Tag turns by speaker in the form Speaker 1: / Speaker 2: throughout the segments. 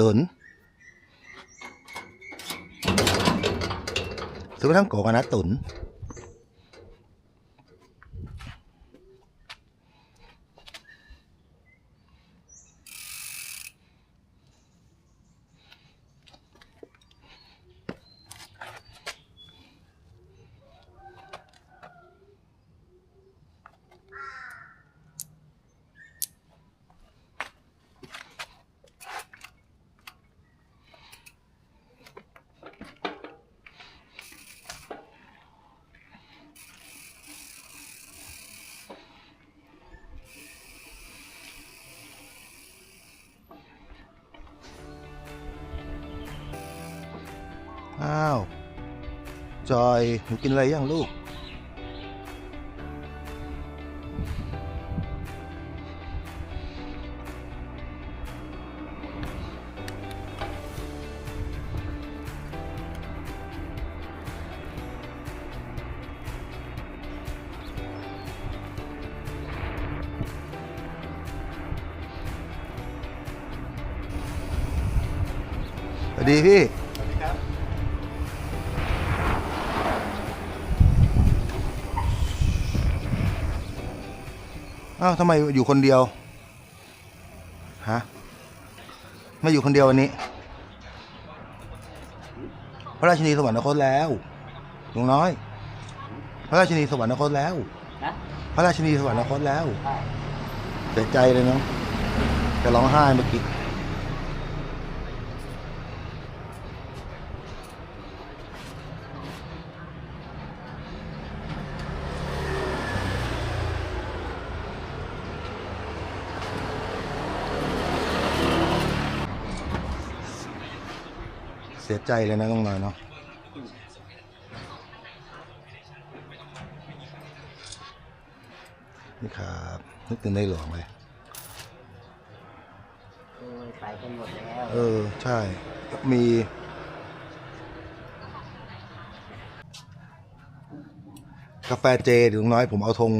Speaker 1: ตุนซื้อทั้งโกกันนะตุน อ้าว จอยหนูกินอะไรยังลูก สวัสดีพี่ อ้าวทำไมอยู่คนเดียวฮะไม่อยู่คนเดียววันนี้ พระราชินีสวรรคตแล้วลุงน้อย พระราชินีสวรรคตแล้ว
Speaker 2: นะ
Speaker 1: พระราชินีสวรรคตแล้ว
Speaker 2: ใช่
Speaker 1: เสียใจเลยเนาะจะร้องไห้เมื่อกี้ สียใจเลยนะน้องน้อยเนาะนี่ครับนึกถึงในหลวงเลย
Speaker 2: โอ้ยไปกันหมดแล้ว
Speaker 1: เออ ใช่ มีกาแฟเจเดี๋ยวลุงน้อยผมเอาธง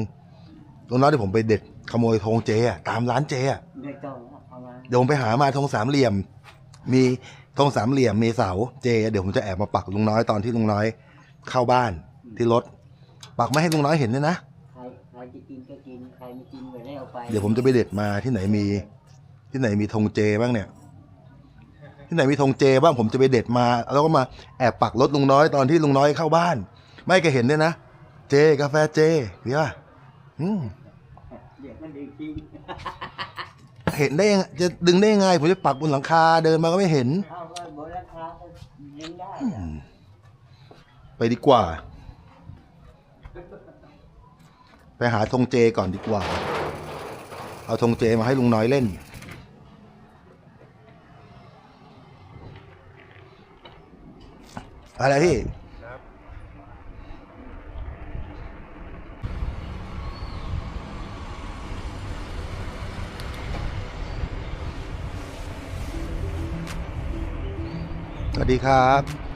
Speaker 1: ลุงน้อยที่ผมไปเด็ดขโมยธงเจอะตามร้านเจอะ
Speaker 2: ไม่ต้องแล้วเอามา
Speaker 1: เดี๋ยวผมไปหามาธงสามเหลี่ยม มี ธงสามเหลี่ยมมีเสาเจ เดี๋ยวผมจะแอบมาปักลุงน้อยตอนที่ลุงน้อย เข้าบ้านที่รถ ปักไม่ให้ลุงน้อยเห็นด้วยนะ
Speaker 2: ใครใครจะกินก็กิน ใครไม่กินก็ได้เอาไป
Speaker 1: เดี๋ยวผมจะไปเด็ดมาที่ไหนมี ที่ไหนมีธงเจบ้างเนี่ย ที่ไหนมีธงเจบ้างผมจะไปเด็ดมา แล้วก็มาแอบปักรถลุงน้อยตอนที่ลุงน้อยเข้าบ้าน ไม่แกเห็นด้วยนะ เจกาแฟเจเดี๋ยวอะอืม
Speaker 2: เดี๋ยวมันดึงทิ้ง
Speaker 1: เห็นได้ยังจะดึงได้ยังไงผมจะปักบนหลังคาเดินมาก็ไม่เห็น
Speaker 2: เอาไว้บนราคาก็ยังได้
Speaker 1: อื
Speaker 2: อะ
Speaker 1: ม ไปดีกว่า ไปหาธงเจก่อนดีกว่า เอาธงเจมาให้ลุงน้อยเล่น อะไรพี่สวัสดีครับ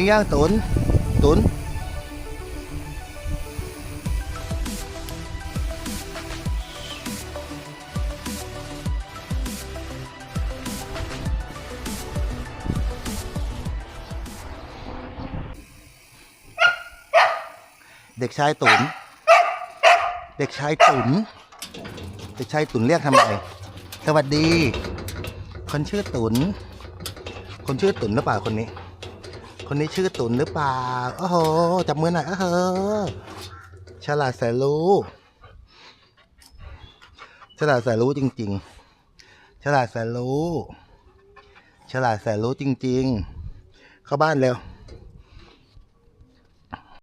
Speaker 1: ปิ้งย่างตุนตุนเด็กชายตุน เด็กชายตุน เด็กชายตุนเรียกทำไม สวัสดี คนชื่อตุน คนชื่อตุนหรือเปล่าคนนี้ คนนี้ชื่อตุนหรือเปล่าโอ้โหจับมือหน่อยโอ้โหฉลาดแสนรู้ ฉลาดแสนรู้จริง ๆ ฉลาดแสนรู้ ฉลาดแสนรู้จริง ๆ เข้าบ้านเร็ว